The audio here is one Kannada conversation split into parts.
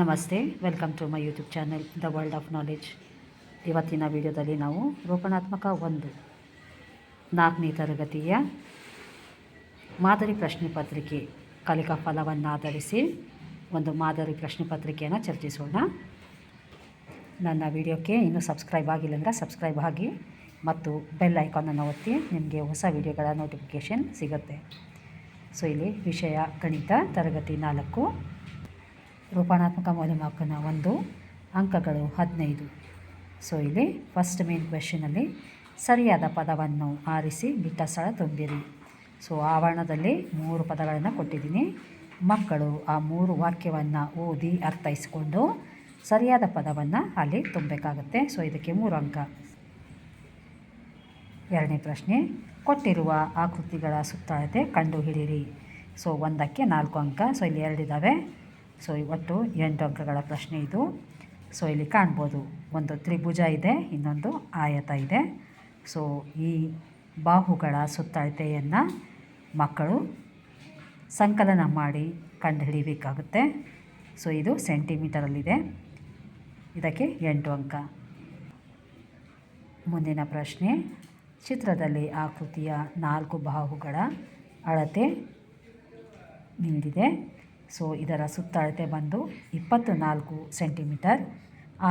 ನಮಸ್ತೆ welcome to my YouTube channel the world of knowledge ಇವತ್ತಿನ ವಿಡಿಯೋದಲ್ಲಿ ನಾವು ರೂಪಣಾತ್ಮಕ ಒಂದು ನಾಲ್ಕನೇ ತರಗತಿಯ ಮಾದರಿ ಪ್ರಶ್ನೆ ಪತ್ರಿಕೆ ಕಲಿಕಾ ಫಲವನ್ನು ಆಧರಿಸಿ ಒಂದು ಮಾದರಿ ಪ್ರಶ್ನೆ ಪತ್ರಿಕೆಯನ್ನು ಚರ್ಚಿಸೋಣ. ನನ್ನ ವಿಡಿಯೋಕ್ಕೆ ಇನ್ನೂ ಸಬ್ಸ್ಕ್ರೈಬ್ ಆಗಿಲ್ಲ ಅಂದರೆ ಸಬ್ಸ್ಕ್ರೈಬ್ ಆಗಿ ಮತ್ತು ಬೆಲ್ ಐಕಾನನ್ನು ಒತ್ತಿ ನಿಮಗೆ ಹೊಸ ವಿಡಿಯೋಗಳ ನೋಟಿಫಿಕೇಷನ್ ಸಿಗುತ್ತೆ. ಸೊ ಇಲ್ಲಿ ವಿಷಯ ಗಣಿತ ತರಗತಿ ನಾಲ್ಕು. ರೂಪಣಾತ್ಮಕ ಮೌಲ್ಯಮಾಪನ ಒಂದು, ಅಂಕಗಳು ಹದಿನೈದು. ಸೊ ಇಲ್ಲಿ ಫಸ್ಟ್ ಮೇನ್ ಕ್ವೆಶನಲ್ಲಿ ಸರಿಯಾದ ಪದವನ್ನು ಆರಿಸಿ ಬಿಟ್ಟ ಸ್ಥಳ ತುಂಬಿರಿ. ಸೊ ಆವರಣದಲ್ಲಿ ಮೂರು ಪದಗಳನ್ನು ಕೊಟ್ಟಿದ್ದೀನಿ. ಮಕ್ಕಳು ಆ ಮೂರು ವಾಕ್ಯವನ್ನು ಓದಿ ಅರ್ಥೈಸಿಕೊಂಡು ಸರಿಯಾದ ಪದವನ್ನು ಅಲ್ಲಿ ತುಂಬಬೇಕಾಗುತ್ತೆ. ಸೊ ಇದಕ್ಕೆ ಮೂರು ಅಂಕ. ಎರಡನೇ ಪ್ರಶ್ನೆ, ಕೊಟ್ಟಿರುವ ಆಕೃತಿಗಳ ಸುತ್ತಳತೆ ಕಂಡುಹಿಡಿಯಿರಿ. ಸೊ ಒಂದಕ್ಕೆ ನಾಲ್ಕು ಅಂಕ. ಸೊ ಇಲ್ಲಿ ಎರಡಿದ್ದಾವೆ ಸೊ ಇವತ್ತು ಎಂಟು ಅಂಕಗಳ ಪ್ರಶ್ನೆ ಇದು. ಸೊ ಇಲ್ಲಿ ಕಾಣ್ಬೋದು, ಒಂದು ತ್ರಿಭುಜ ಇದೆ, ಇನ್ನೊಂದು ಆಯತ ಇದೆ. ಸೊ ಈ ಬಾಹುಗಳ ಸುತ್ತಳತೆಯನ್ನು ಮಕ್ಕಳು ಸಂಕಲನ ಮಾಡಿ ಕಂಡುಹಿಡಿಯಬೇಕಾಗುತ್ತೆ ಸೊ ಇದು ಸೆಂಟಿಮೀಟರಲ್ಲಿದೆ. ಇದಕ್ಕೆ ಎಂಟು ಅಂಕ. ಮುಂದಿನ ಪ್ರಶ್ನೆ, ಚಿತ್ರದಲ್ಲಿ ಆಕೃತಿಯ ನಾಲ್ಕು ಬಾಹುಗಳ ಅಳತೆ ನೀಡಿದೆ. ಸೊ ಇದರ ಸುತ್ತಳತೆ ಬಂದು ಇಪ್ಪತ್ತು ನಾಲ್ಕು ಸೆಂಟಿಮೀಟರ್.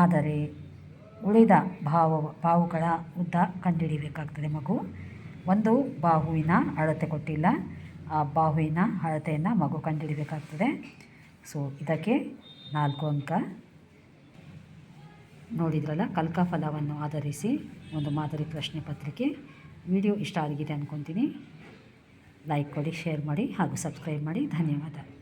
ಆದರೆ ಉಳಿದ ಭಾವ ಬಾಹುಗಳ ಉದ್ದ ಕಂಡುಹಿಡಿಯಬೇಕಾಗ್ತದೆ ಮಗು. ಒಂದು, ಬಾಹುವಿನ ಅಳತೆ ಕೊಟ್ಟಿಲ್ಲ. ಆ ಬಾಹುವಿನ ಅಳತೆಯನ್ನು ಮಗು ಕಂಡುಹಿಡಿಯಬೇಕಾಗ್ತದೆ. ಸೊ ಇದಕ್ಕೆ ನಾಲ್ಕು ಅಂಕ. ನೋಡಿದ್ರಲ್ಲ, ಕಲ್ಕಾಫಲವನ್ನು ಆಧರಿಸಿ ಒಂದು ಮಾದರಿ ಪ್ರಶ್ನೆ ಪತ್ರಿಕೆ. ವಿಡಿಯೋ ಇಷ್ಟ ಆಗಿದೆ ಅಂದ್ಕೊತೀನಿ ಲೈಕ್ ಕೊಡಿ, ಶೇರ್ ಮಾಡಿ ಹಾಗೂ ಸಬ್ಸ್ಕ್ರೈಬ್ ಮಾಡಿ. ಧನ್ಯವಾದ.